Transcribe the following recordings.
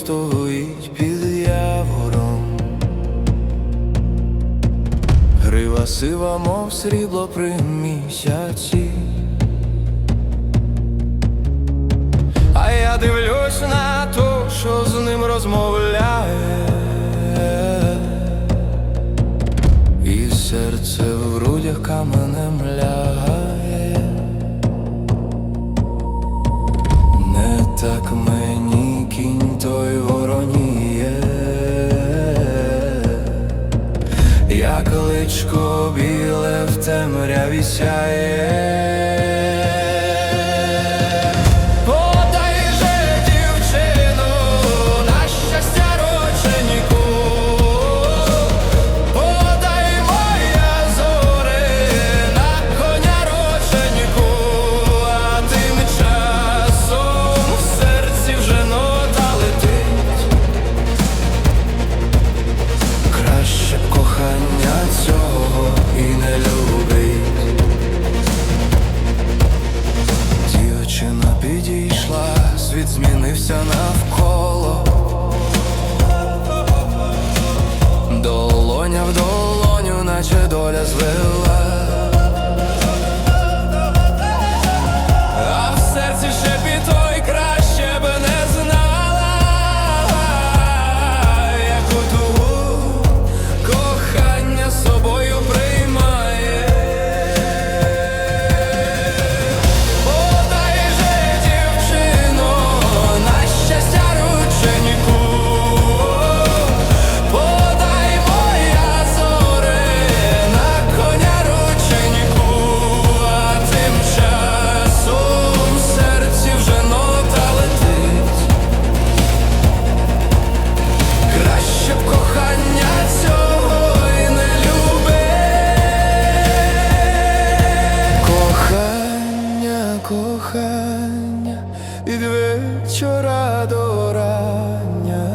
стоїть під явором. Грива сива, мов срібло при місяці. А я дивлюсь на ту, що з ним розмовляє. І серце в грудях каменем лягає. Так мені кінь той вороніє, як личко біле в темряві сяє. Вечора до рання.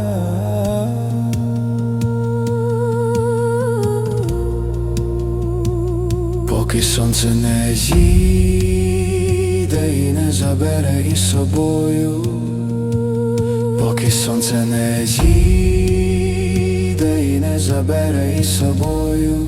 Поки сонце не зійде і не забере із собою, поки сонце не зійде і не забере із собою.